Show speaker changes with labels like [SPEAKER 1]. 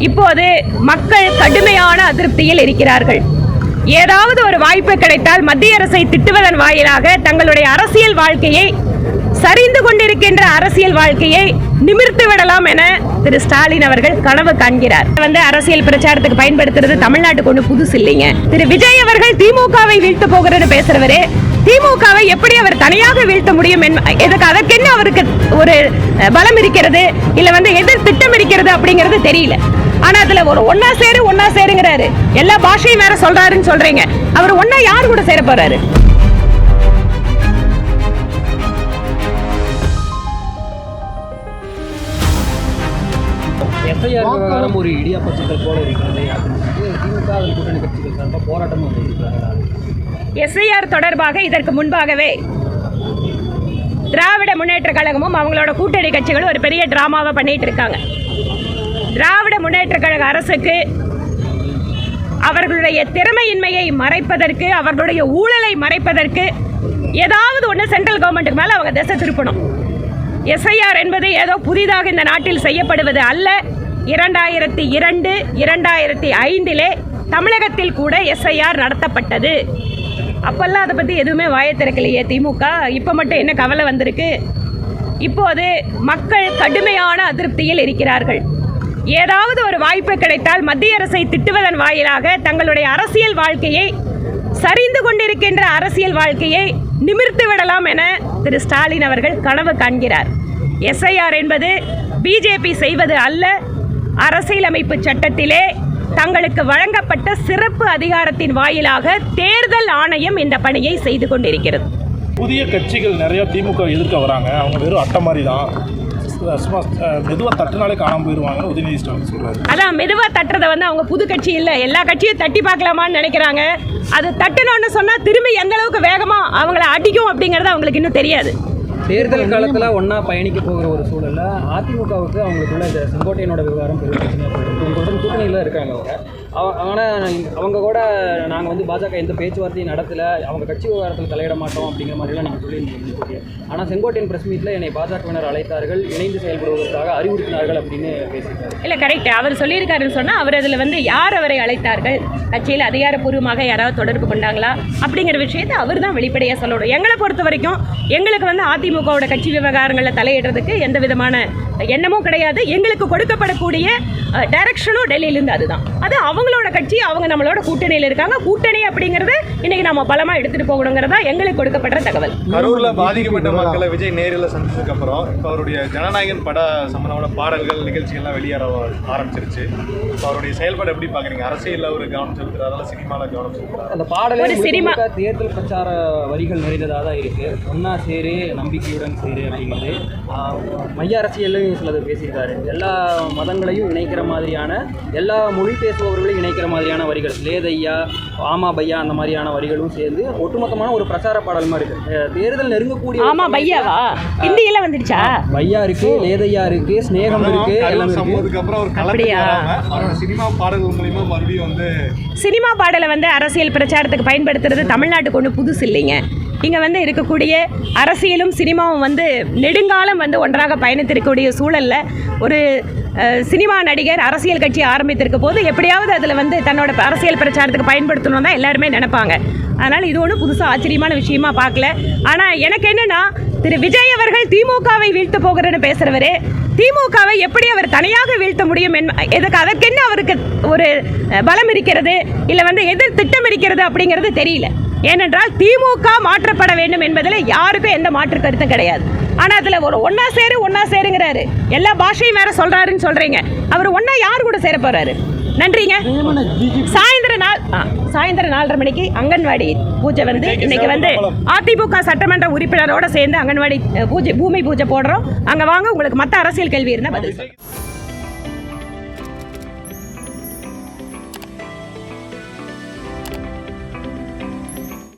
[SPEAKER 1] இப்போது மக்கள் கடுமையான அதிருப்தியில் இருக்கிறார்கள். ஏதாவது ஒரு வாய்ப்பு கிடைத்தால் மத்திய அரசை திட்டுவதன் வாயிலாக தங்களுடைய அரசியல் வாழ்க்கையை சரிந்து கொண்டிருக்கின்ற அரசியல் வாழ்க்கையை நிமிர்த்து விடலாம் என திரு ஸ்டாலின் அவர்கள் கனவு காண்கிறார். வந்து அரசியல் பிரச்சாரத்துக்கு பயன்படுத்துறது தமிழ்நாட்டுக்கு ஒன்று புதுசு இல்லைங்க. திரு விஜய் அவர்கள் திமுகவை வீழ்த்த போகிறன்னு பேசுறவரே திமுகவை எப்படி அவர் தனியாக வீழ்த்த முடியும் என்ப- எதுக்கு அதற்கென்ன அவருக்கு ஒரு பலம் இருக்கிறது? இல்ல வந்து எதிர் திட்டம் இருக்கிறது அப்படிங்கிறது தெரியல. ஆனா அதுல ஒரு ஒன்னா சேரு ஒன்னா சேருங்கிறாரு. எல்லா பாஷையும் வேற சொல்றாருன்னு சொல்றீங்க. அவர் ஒன்னா யார் கூட சேர போறாரு?
[SPEAKER 2] எஃப்ஐஆர் ஒரு இடியாப்ப சிக்கல் போல இருக்கிறது திமுக கூட்டணி கட்சிகள் சார்பாக போராட்டம்
[SPEAKER 1] எஸ்ஐஆர் தொடர்பாக இதற்கு முன்பாகவே திராவிட முன்னேற்ற கழகமும் அவங்களோட கூட்டணி கட்சிகளும் ஒரு பெரிய டிராமாவை பண்ணிட்டு இருக்காங்க. திராவிட முன்னேற்ற கழக அரசுக்கு அவர்களுடைய திறமையின்மையை மறைப்பதற்கு அவர்களுடைய ஊழலை மறைப்பதற்கு ஏதாவது ஒன்று சென்ட்ரல் கவர்மெண்ட்டுக்கு மேலே அவங்க திசை திருப்பணும். எஸ்ஐஆர் என்பது ஏதோ புதிதாக இந்த நாட்டில் செய்யப்படுவது அல்ல. இரண்டாயிரத்தி இரண்டு இரண்டாயிரத்தி ஐந்திலே தமிழகத்தில் கூட எஸ்ஐஆர் நடத்தப்பட்டது. அப்போல்லாம் அதை பற்றி எதுவுமே வாயை திறக்கலையே திமுக. இப்போ மட்டும் என்ன கவலை வந்திருக்கு? இப்போது மக்கள் கடுமையான அதிருப்தியில் இருக்கிறார்கள். ஏதாவது ஒரு வாய்ப்பு கிடைத்தால் மத்திய அரசை திட்டுவதன் வாயிலாக தங்களுடைய அரசியல் வாழ்க்கையை சரிந்து கொண்டிருக்கின்ற அரசியல் வாழ்க்கையை நிமிர்த்து விடலாம் என திரு ஸ்டாலின் அவர்கள் கனவு காண்கிறார். எஸ்ஐஆர் என்பது பிஜேபி செய்வது அல்ல. அரசியலமைப்பு சட்டத்திலே தங்களுக்கு வழங்கப்பட்ட சிறப்பு அதிகாரத்தின் வாயிலாக தேர்தல் ஆணையம் இந்த பணியை செய்து கொண்டிருக்கிறது.
[SPEAKER 3] புதிய கட்சிகள் நிறைய திமுக எதிர்க்க வராங்க. அவங்க வெறும் அட்டை மாதிரி தான் சும்மா மெதுவாக தட்டுனாலே காணாமல் போயிடுவாங்க உதயநிதி ஸ்டாலின் சொல்கிறாரு
[SPEAKER 1] அதான் மெதுவா தட்டுறதை வந்து அவங்க புது கட்சி இல்லை. எல்லா கட்சியும் தட்டி பார்க்கலாமான்னு நினைக்கிறாங்க. அது தட்டணும்னு சொன்னா திரும்பி எந்த அளவுக்கு வேகமா அவங்கள அடிக்கும் அப்படிங்கறது அவங்களுக்கு இன்னும் தெரியாது.
[SPEAKER 2] தேர்தல் காலத்தில் ஒன்றா பயணிக்க போகிற ஒரு சூழல்ல அதிமுகவுக்கு அவங்களுக்குள்ள இந்த செங்கோட்டையனோட விவகாரம் பெரிய பிரச்சனையாக போயிருக்கு உங்களுடன் கூட்டணியில் இருக்காங்க அவங்க. அவ- ஆனால் அவங்க கூட நாங்கள் வந்து பாஜக எந்த பேச்சுவார்த்தையும் நடத்தலை. அவங்க கட்சி விவகாரத்தில் தலையிட மாட்டோம் அப்படிங்கிற மாதிரிலாம் நீங்கள் சொல்லியிருந்தீங்க. ஆனால் செங்கோட்டையன் பிரஸ் மீட்டில் என்னை பாஜகவினர் அழைத்தார்கள். இணைந்து செயல்படுவதற்காக அறிவுறுத்தினார்கள் அப்படின்னு பேசியிருக்காங்க
[SPEAKER 1] இல்லை கரெக்ட் அவர் சொல்லியிருக்காருன்னு சொன்னால் அவர் அதில் வந்து யார் அவரை அழைத்தார்கள்? கட்சியில் அதிகாரப்பூர்வமாக யாராவது தொடர்பு கொண்டாங்களா? அப்படிங்கிற விஷயத்தை அவர் தான் வெளிப்படையாக சொல்லணும். எங்களை பொறுத்த வரைக்கும் எங்களுக்கு வந்து அதிமுகவோட கட்சி விவகாரங்களில் தலையிடுறதுக்கு எந்த விதமான எண்ணமும் கிடையாது. எங்களுக்கு கொடுக்கப்படக்கூடிய டைரக்ஷனும் டெல்லியிலேருந்து அதுதான். அது அவங்களோட கட்சி அவங்க நம்மளோட கூட்டணியில் இருக்காங்க. கூட்டணி அப்படிங்கிறது இன்னைக்கு நம்ம பலமா எடுத்துட்டு போகணுங்கிறதா எங்களுக்கு கொடுக்கப்படுற தகவல்.
[SPEAKER 4] கரூர்ல பாதிக்கப்பட்ட மக்களை விஜய் நேரில் சந்திச்சதுக்கு அப்புறம் இப்போ அவருடைய ஜனநாயகன் பட சம்பந்தமான பாடல்கள் நிகழ்ச்சிகள்லாம் வெளியேற ஆரம்பிச்சிருச்சு. இப்போ அவருடைய செயல்பாடு எப்படி பாக்குறீங்க? அரசியல்ல ஒரு கவனம் செலுத்துறாரு சினிமால கவனம் செலுத்துறாரு.
[SPEAKER 2] அந்த பாடலே
[SPEAKER 1] ஒரு சினிமா-
[SPEAKER 2] தேர்தல் பிரச்சார வரிகள் நிறைந்ததாக தான் இருக்கு. ஒன்னா சேரு நம்பிக்கையுடன் சேரு அப்படிங்கிறது. மைய அரசியல்லையும் சிலது பேசியிருக்காரு. எல்லா மதங்களையும் இணைக்கிற மாதிரியான எல்லா மொழி பேசுபவர்களையும் இணைக்கிற மாதிரியான வரிகள் லேதையா ஆமா பையா அந்த மாதிரியான வரிகளும் சேர்ந்து ஒட்டுமொத்தமான ஒரு பிரச்சார பாடல் மாதிரி இருக்கு. தேர்தல் நெருங்கக்கூடிய
[SPEAKER 1] ஆமா பையாவா ஹிந்தியில வந்துடுச்சா?
[SPEAKER 2] பையா இருக்கு லேதையா இருக்கு ஸ்நேகம் இருக்கு எல்லாமே இருக்கு.
[SPEAKER 4] சினிமா பாடல்கள் மூலியமா மறுபடியும் வந்து
[SPEAKER 1] சினிமா பாடலை வந்து அரசியல் பிரச்சாரத்துக்கு பயன்படுத்துறது தமிழ்நாட்டுக்கு ஒன்றும் புதுசு இல்லைங்க. இங்கே வந்து இருக்கக்கூடிய அரசியலும் சினிமாவும் வந்து நெடுங்காலம் வந்து ஒன்றாக பயணித்திருக்கக்கூடிய சூழலில் ஒரு சினிமா நடிகர் அரசியல் கட்சி ஆரம்பித்திருக்க போது எப்படியாவது அதில் வந்து தன்னோட அரசியல் பிரச்சாரத்துக்கு பயன்படுத்தணும் தான் எல்லாருமே நினைப்பாங்க. அதனால் இது ஒன்றும் புதுசாக ஆச்சரியமான விஷயமா பார்க்கல. ஆனால் எனக்கு என்னென்னா திரு விஜய் அவர்கள் திமுகவை வீழ்த்த போகிறேன்னு பேசுகிறவரே திமுகவை எப்படி அவர் தனியாக வீழ்த்த முடியும் என் எதுக்கு அதற்கென்ன அவருக்கு ஒரு பலம் இருக்கிறது? இல்லை வந்து எதிர் திட்டம் இருக்கிறது அப்படிங்கிறது தெரியல. ஏனென்றால் திமுக மாற்றப்பட வேண்டும் என்பதில் யாருக்கும் எந்த மாற்று கருத்தும் கிடையாது. ஆனால் அதில் ஒரு ஒன்னா சேரு ஒன்னா சேருங்கிறாரு. எல்லா பாஷையும் வேற சொல்றாருன்னு சொல்றீங்க. அவர் ஒன்னா யார் கூட சேர போறாரு? நன்றிங்க. சாயந்தரம் நாள் ஆ, சாயந்தரம் நாலரை மணிக்கு அங்கன்வாடி பூஜை வந்து இன்னைக்கு வந்து அதிமுக சட்டமன்ற உறுப்பினரோட சேர்ந்து அங்கன்வாடி பூஜை பூமி பூஜை போடுறோம். அங்க வாங்க உங்களுக்கு மற்ற அரசியல் கேள்வி இருந்தால் பதில்.